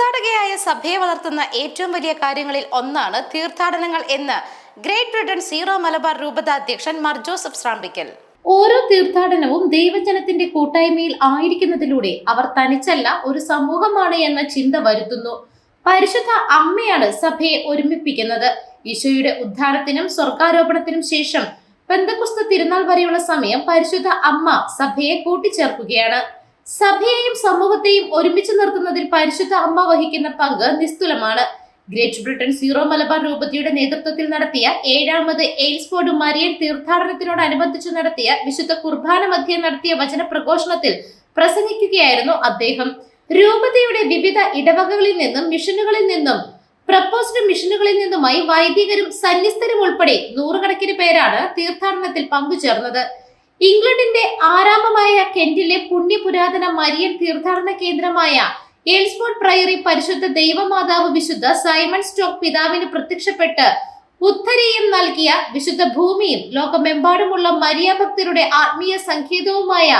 തീർത്ഥാടകയായ സഭയെ വളർത്തുന്ന ഏറ്റവും വലിയ കാര്യങ്ങളിൽ ഒന്നാണ് തീർത്ഥാടനങ്ങൾ എന്ന് ഗ്രേറ്റ് ബ്രിട്ടൻ സീറോ മലബാർ രൂപത അധ്യക്ഷൻ മാർ ജോസഫ് ശ്രാമ്പിക്കൽ ഓരോ തീർത്ഥാടനവും ദൈവജനത്തിന്റെ കൂട്ടായ്മയിൽ ആയിരിക്കുന്നതിലൂടെ അവർ തനിച്ചല്ല ഒരു സമൂഹമാണ് എന്ന ചിന്ത വരുത്തുന്നു. പരിശുദ്ധ അമ്മയാണ് സഭയെ ഒരുമിപ്പിക്കുന്നത്. ഈശോയുടെ ഉദ്ധാരത്തിനും സ്വർഗാരോപണത്തിനും ശേഷം പെന്തക്കുസ്ത തിരുനാൾ വരെയുള്ള സമയം പരിശുദ്ധ അമ്മ സഭയെ കൂട്ടിച്ചേർക്കുകയാണ്. സഭയെയും സമൂഹത്തെയും ഒരുമിച്ച് നിർത്തുന്നതിൽ പരിശുദ്ധ അമ്മ വഹിക്കുന്ന പങ്ക് നിസ്തുലമാണ്. ഗ്രേറ്റ് ബ്രിട്ടൻ സീറോ മലബാർ രൂപതയുടെ നേതൃത്വത്തിൽ നടത്തിയ ഏഴാമത് എയിൽസ്ഫോർഡ് മരിയൻ തീർത്ഥാടനത്തിനോടനുബന്ധിച്ച് നടത്തിയ വിശുദ്ധ കുർബാന മധ്യേ നടത്തിയ വചന പ്രഘോഷണത്തിൽ പ്രസംഗിക്കുകയായിരുന്നു അദ്ദേഹം. രൂപതയുടെ വിവിധ ഇടവകകളിൽ നിന്നും മിഷനുകളിൽ നിന്നും പ്രപ്പോസ്ഡ് മിഷനുകളിൽ നിന്നുമായി വൈദികരും സന്യസ്തരും ഉൾപ്പെടെ നൂറുകണക്കിന് പേരാണ് തീർത്ഥാടനത്തിൽ പങ്കുചേർന്നത്. ഇംഗ്ലണ്ടിന്റെ ആരാമമായ കെന്റിലെ പുണ്യപുരാതന മരിയൻ തീർത്ഥാടന കേന്ദ്രമായ എൽസ്ഫോർഡ് പ്രയറി പരിശുദ്ധ ദൈവമാതാവ് വിശുദ്ധ സൈമൺ സ്റ്റോക്ക് പിതാവിന് പ്രത്യക്ഷപ്പെട്ട് ഉത്തരീയം നൽകിയ വിശുദ്ധ ഭൂമിയും ലോകമെമ്പാടുമുള്ള മരിയ ഭക്തരുടെ ആത്മീയ സംഗീതവുമായ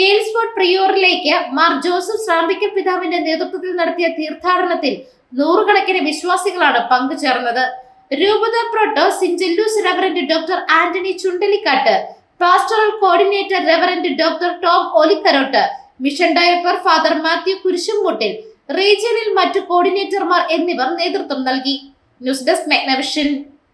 ഏൽസ്ഫോർഡ് പ്രിയോറിലേക്ക് മാർ ജോസഫ് ശ്രാമ്പിക്കൽ പിതാവിന്റെ നേതൃത്വത്തിൽ നടത്തിയ തീർത്ഥാടനത്തിൽ നൂറുകണക്കിന് വിശ്വാസികളാണ് പങ്കുചേർന്നത്. രൂപത proto syncellus reverend doctor Antony Chundalikkattu pastoral coordinator reverend doctor Tom Olikkarottu mission director father Mathew Kurisummoottil റീജിയനിൽ മറ്റു കോർഡിനേറ്റർമാർ എന്നിവർ നേതൃത്വം നൽകി. News desk മെഗ്നവിഷൻ